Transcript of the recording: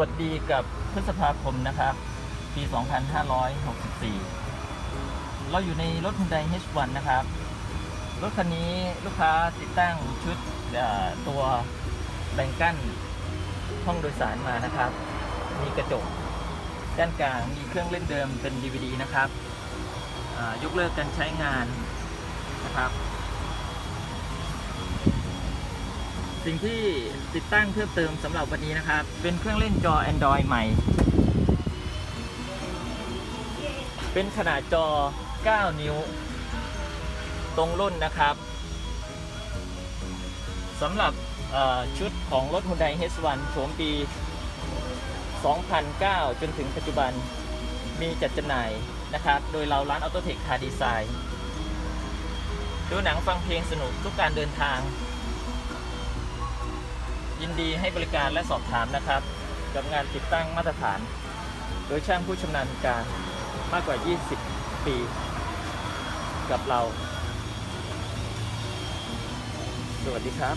วัสดีกับพฤษภาคมนะครับ ปี 2564 เราอยู่ในรถ Hyundai H1 นะครับ รถคันนี้ลูกค้าติดตั้งชุดตัวแบ่งกั้นห้องโดยสารมานะครับ มีกระจกด้านกลางมีเครื่องเล่นเดิมเป็น DVD นะครับยกเลิกการใช้งานนะครับ สิ่งที่ติดตั้งเพิ่มเติมสำหรับวันนี้นะครับ เป็นเครื่องเล่นจอ Android ใหม่ เป็นขนาดจอ 9 นิ้ว ตรงรุ่นนะครับสำหรับชุดของรถ Hyundai H1 โฉมปี 2009 จนถึงปัจจุบันมีจัดจำหน่ายนะครับ โดยเราร้าน Autotech Car Design ดูหนังฟังเพลงสนุกทุกการเดินทาง ยินดีให้บริการและสอบถามนะครับ กับงานติดตั้งมาตรฐาน โดยช่างผู้ชำนาญการมากกว่า 20 ปี กับเรา สวัสดีครับ